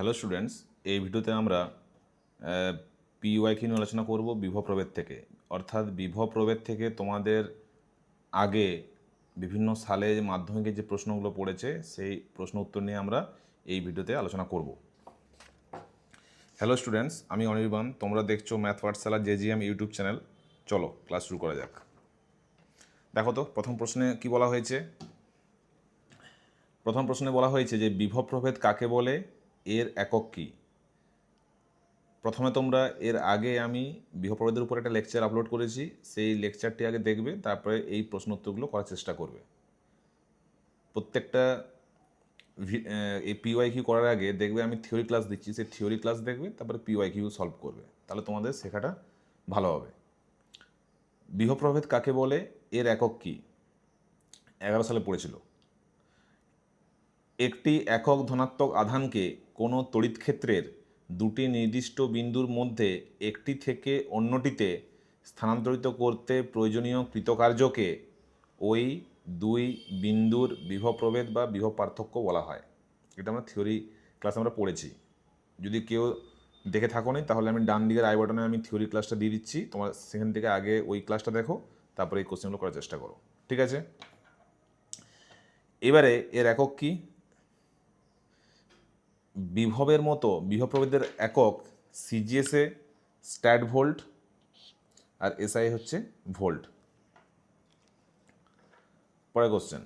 Hello students এই ভিডিওতে আমরা পিওয়াই নিয়ে আলোচনা করব বিভব প্রভেদ থেকে। অর্থাৎ বিভব প্রভেদ থেকে তোমাদের আগে বিভিন্ন সালে মাধ্যমিকের যে প্রশ্নগুলো পড়েছে, সেই প্রশ্ন উত্তর নিয়ে আমরা এই ভিডিওতে আলোচনা করব। হ্যালো স্টুডেন্টস আমি অনির্বাণ। তোমরা দেখছ math Pathshala JGM YouTube channel চলো ক্লাস শুরু করা যাক। দেখো তো, প্রথম প্রশ্নে কি বলা হয়েছে? প্রথম প্রশ্নে বলা হয়েছে যে বিভব প্রভেদ কাকে বলে? এর একক কী? প্রথমে তোমরা এর আগে আমি বিভব প্রভেদের উপর একটা লেকচার আপলোড করেছি, সেই লেকচারটি আগে দেখবে, তারপরে এই প্রশ্ন উত্তরগুলো করার চেষ্টা করবে। প্রত্যেকটা এই পিওয়াই কিউ করার আগে দেখবে আমি থিওরি ক্লাস দিচ্ছি, সেই থিওরি ক্লাস দেখবে, তারপরে পিওয়াই কিউ সলভ করবে। তাহলে তোমাদের শেখাটা ভালো হবে। বিভব প্রভেদ কাকে বলে? এর একক কী? এগারো সালে পড়েছিল। একটি একক ধনাত্মক আধানকে কোনো তড়িৎক্ষেত্রের দুটি নির্দিষ্ট বিন্দুর মধ্যে একটি থেকে অন্যটিতে স্থানান্তরিত করতে প্রয়োজনীয় কৃতকার্যকে ওই দুই বিন্দুর বিভপ্রভেদ বা বিভব পার্থক্য বলা হয়। এটা আমরা থিওরি ক্লাস আমরা পড়েছি। যদি কেউ দেখে থাকো নি তাহলে আমি ডান দিকের আই বাটনে আমি থিওরি ক্লাসটা দিয়ে দিচ্ছি। তোমার সেখান থেকে আগে ওই ক্লাসটা দেখো, তারপরে এই কোশ্চেনগুলো করার চেষ্টা করো। ঠিক আছে? এবারে এর একক কী? বিভবের মতো বিভব প্রভেদের একক সিজিএসএ স্ট্যাট ভোল্ট আর এসআই হচ্ছে ভোল্ট পরে কোশ্চেন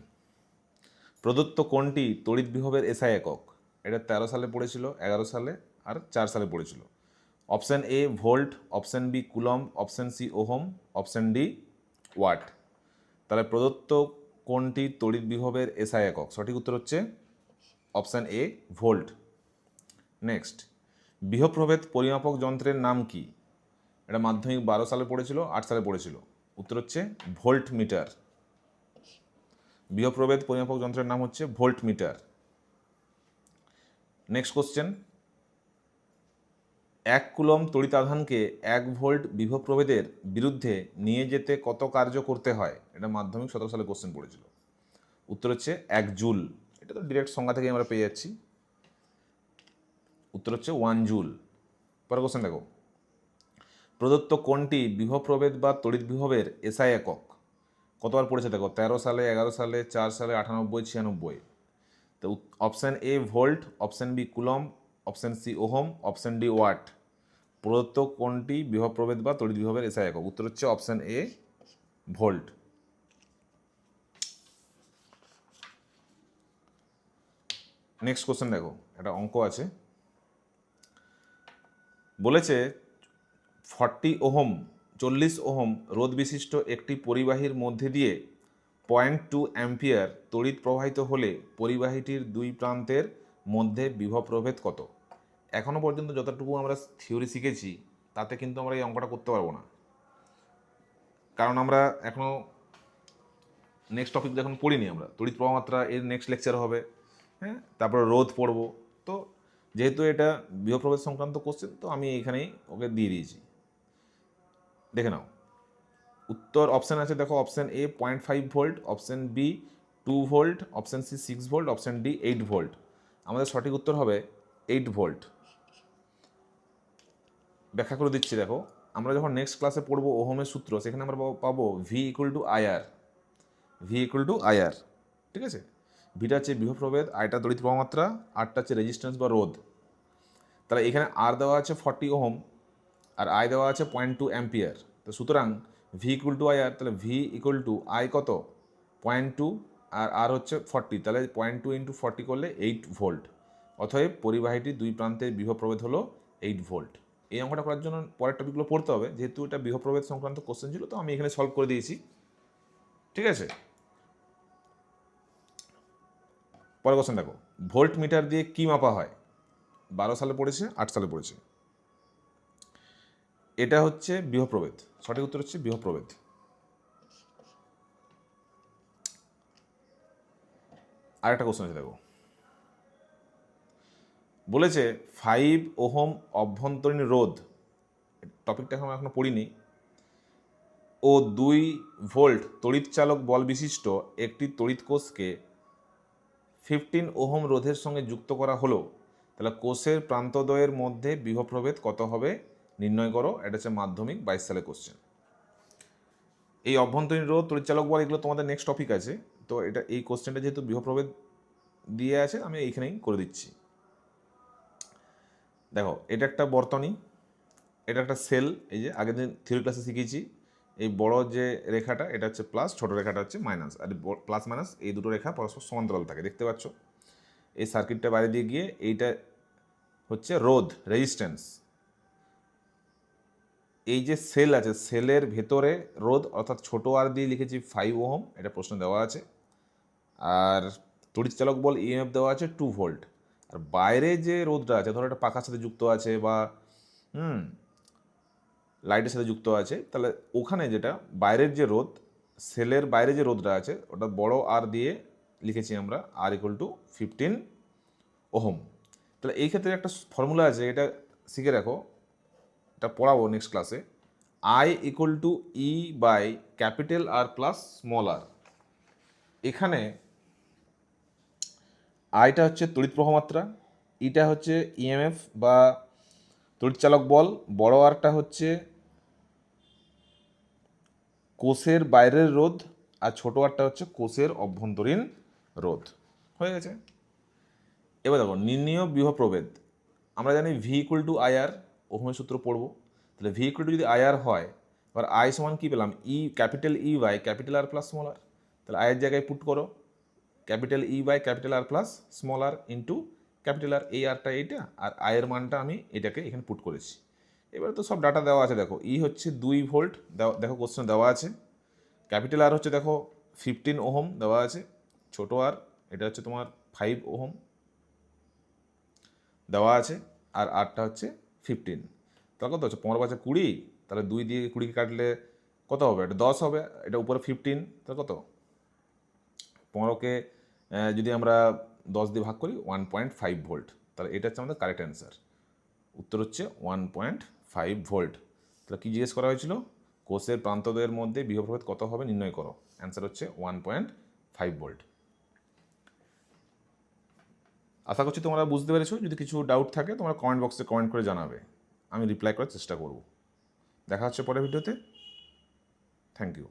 প্রদত্ত কোনটি তড়িৎ বিভবের এসআই একক। এটা তেরো সালে পড়েছিল, এগারো সালে আর চার সালে পড়েছিল। Option A volt option B coulomb option C ohm. Option D watt তাহলে প্রদত্ত কোনটি তড়িৎ বিভবের এসআই একক। সঠিক উত্তর হচ্ছে অপশান এ ভোল্ট নেক্সট বিভব প্রভেদ পরিমাপক যন্ত্রের নাম কি? এটা মাধ্যমিক বারো সালে পড়েছিল, আট সালে পড়েছিল। উত্তর হচ্ছে ভোল্ট মিটার বিভব প্রভেদ পরিমাপক যন্ত্রের নাম হচ্ছে ভোল্ট মিটার নেক্সট কোশ্চেন এক কুলম তড়িতাধানকে এক ভোল্ট বিভবপ্রভেদের বিরুদ্ধে নিয়ে যেতে কত কার্য করতে হয়? এটা মাধ্যমিক সতেরো সালে কোশ্চেন পড়েছিল। উত্তর হচ্ছে এক জুল। এটা তো ডিরেক্ট সংজ্ঞা থেকে আমরা পেয়ে যাচ্ছি। উত্তর হচ্ছে ওয়ান জুল। পরের কোশ্চেন দেখো। প্রদত্ত কোনটি বিভব প্রভেদ বা তড়িৎ বিভবের এসআই একক? কতবার পড়েছে দেখো? তেরো সালে, এগারো সালে, চার সালে, আটানব্বই, ছিয়ানব্বই। তো option A volt option B coulomb option C ohm option D watt. প্রদত্ত কোনটি বিভব প্রভেদ বা তড়িৎ বিভবের এসআই একক? উত্তর হচ্ছে option A volt next question দেখো। একটা অঙ্ক আছে। বলেছে, ফর্টি ওহম, চল্লিশ ওহম রোদ বিশিষ্ট একটি পরিবাহীর মধ্যে দিয়ে পয়েন্ট টু অ্যাম্পিয়ার তড়িৎ প্রবাহিত হলে পরিবাহীটির দুই প্রান্তের মধ্যে বিভব প্রভেদ কত? এখনও পর্যন্ত যতটুকু আমরা থিওরি শিখেছি, তাতে কিন্তু আমরা এই অঙ্কটা করতে পারব না। কারণ আমরা এখনও নেক্সট টপিক যখন পড়িনি আমরা, তড়িৎ প্রবাহমাত্রা এর নেক্সট লেকচার হবে হ্যাঁ? তারপরে রোধ পড়ব, তো যেহেতু এটা বিহপ্রভেদ সংক্রান্ত কোশ্চেন তো আমি এখানেই ওকে দিয়ে দিয়েছি। দেখে নাও। উত্তর অপশান আছে, দেখো option A point five volt option B two volt option C six volt option D eight volt আমাদের সঠিক উত্তর হবে এইট ভোল্ট ব্যাখ্যা করে দিচ্ছি, দেখো। আমরা যখন নেক্সট ক্লাসে পড়ব ওহমের সূত্র, সেখানে আমরা পাবো- V equal to IR V equal to IR ঠিক আছে? ভিটা হচ্ছে বিভব প্রভেদ আয়টা তড়িৎ প্রবাহমাত্রা আরটা হচ্ছে রেজিস্ট্যান্স বা রোধ। তাহলে এখানে আর দেওয়া আছে ফর্টি ওহম, আর আয় দেওয়া আছে পয়েন্ট টু অ্যাম্পিয়ার তো সুতরাং V equal to I R তাহলে ভি ইকুয়াল টু আই কত? পয়েন্ট টু আর আর হচ্ছে ফর্টি তাহলে পয়েন্ট টু ইন্টু ফর্টি করলে এইট ভোল্ট অতএব পরিবাহীটির দুই প্রান্তের বিভব প্রভেদ হলো এইট ভোল্ট এই অঙ্কটা করার জন্য পরের টপিকগুলো পড়তে হবে। যেহেতু এটা বিভব প্রভেদ সংক্রান্ত কোশ্চেন ছিল, তো আমি এখানে সলভ করে দিয়েছি। ঠিক আছে? পরের কোশ্চেন দেখো ভোল্ট মিটার দিয়ে কি মাপা হয়? বারো সালে পড়েছে, আট সালে পড়েছে। এটা হচ্ছে বিহ প্রভেদ সঠিক উত্তর হচ্ছে বিহ প্রভেদ আরেকটা কোশ্চেন আছে দেখো। বলেছে ফাইভ ওহম অভ্যন্তরীণ রোধ টপিকটা এখন এখনও পড়িনি, ও দুই ভোল্ট তড়িৎচালক বল বিশিষ্ট একটি তড়িৎ কোষকে ফিফটিন ওহম রোধের সঙ্গে যুক্ত করা হলো, তাহলে কোষের প্রান্তদ্বয়ের মধ্যে বিভব প্রভেদ কত হবে? নির্ণয় করো, এটা হচ্ছে মাধ্যমিক বাইশ সালের কোশ্চেন এই অভ্যন্তরীণ রোধ তড়িৎচালক বল, এগুলো তোমাদের নেক্সট টপিক আছে। তো এটা, এই কোশ্চেনটা যেহেতু বিভব প্রভেদ দিয়ে আছে, আমি এইখানেই করে দিচ্ছি। দেখো, এটা একটা বর্তনী, এটা একটা সেল এই যে আগের দিন থিওরি ক্লাসে শিখেছি। এই বড় যে রেখাটা, এটা হচ্ছে প্লাস ছোট রেখাটা হচ্ছে মাইনাস আর প্লাস মাইনাস এই দুটো রেখা পরস্পর সমান্তরাল থাকে, দেখতে পাচ্ছ? এই সার্কিটটা বাইরে দিয়ে গিয়ে এইটা হচ্ছে রোধ রেজিস্ট্যান্স এই যে সেল আছে সেলের ভেতরে রোধ, অর্থাৎ ছোট আর দিয়ে লিখেছি ফাইভ ওহম, এটা প্রশ্ন দেওয়া আছে। আর তড়িৎচালক বল ইএমএফ দেওয়া আছে টু ভোল্ট আর বাইরে যে রোধটা আছে, ধরো একটা পাখার সাথে যুক্ত আছে বা, হুম লাইটের সাথে যুক্ত আছে। তাহলে ওখানে যেটা, বাইরের যে রোদ, সেলের বাইরে যে রোদটা আছে, ওটা বড় আর দিয়ে লিখেছি আমরা R equal to fifteen ohm. তাহলে এই ক্ষেত্রে একটা ফর্মুলা আছে, এটা শিখে রাখো, এটা পড়াবো নেক্সট ক্লাসে I equal to E by capital R plus small R এখানে আইটা হচ্ছে তড়িৎ প্রবাহমাত্রা ইটা হচ্ছে ইএমএফ বা তড়িৎচালক বল, বড় আরটা হচ্ছে কোষের বাইরের রোধ আর ছোট আরটা হচ্ছে কোষের অভ্যন্তরীণ রোধ। হয়ে গেছে? এবার দেখো, নির্ণীয় বিভব প্রভেদ আমরা জানি ভি ইকুয়াল টু আইআর ওহমের সূত্র পড়ব। তাহলে ভি ইকুয়াল টু যদি আইআর হয়, এবার আই সমান কী পেলাম? E capital E by capital R plus small R তাহলে আয়ের জায়গায় পুট করো capital E by capital R plus small R into capital R এই আরটা এইটা, আর আয়ের মানটা আমি এটাকে এখানে পুট করেছি। এবারে তো সব ডাটা দেওয়া আছে, দেখো ই হচ্ছে দুই ভোল্ট দেখো কোশ্চেন দেওয়া আছে। ক্যাপিটাল আর হচ্ছে, দেখো ফিফটিন ওহম দেওয়া আছে, ছোটো আর এটা হচ্ছে তোমার ফাইভ ওহম দেওয়া আছে, আর আটটা হচ্ছে ফিফটিন তাহলে কত হচ্ছে? পনেরো পাঁচে কুড়ি, তাহলে দুই দিয়ে কুড়িকে কাটলে কত হবে? এটা দশ হবে, এটা উপরে ফিফটিন তাহলে কত? পনেরোকে যদি আমরা দশ দিয়ে ভাগ করি ওয়ান পয়েন্ট ফাইভ ভোল্ট তাহলে এটা হচ্ছে আমাদের কারেক্ট অ্যান্সার উত্তর হচ্ছে ওয়ান পয়েন্ট ফাইভ ভোল্ট। তাহলে কী জিজ্ঞেস করা হয়েছিল? কোষের প্রান্তদের মধ্যে বিহপ্রভেদ কত হবে নির্ণয় করো। অ্যান্সার হচ্ছে ওয়ান পয়েন্ট ফাইভ ভোল্ট আশা করছি তোমরা বুঝতে পেরেছ। যদি কিছু ডাউট থাকে, তোমরা কমেন্ট বক্সে কমেন্ট করে জানাবে। আমি রিপ্লাই করার চেষ্টা করব। দেখা হচ্ছে পরের ভিডিওতে থ্যাংক ইউ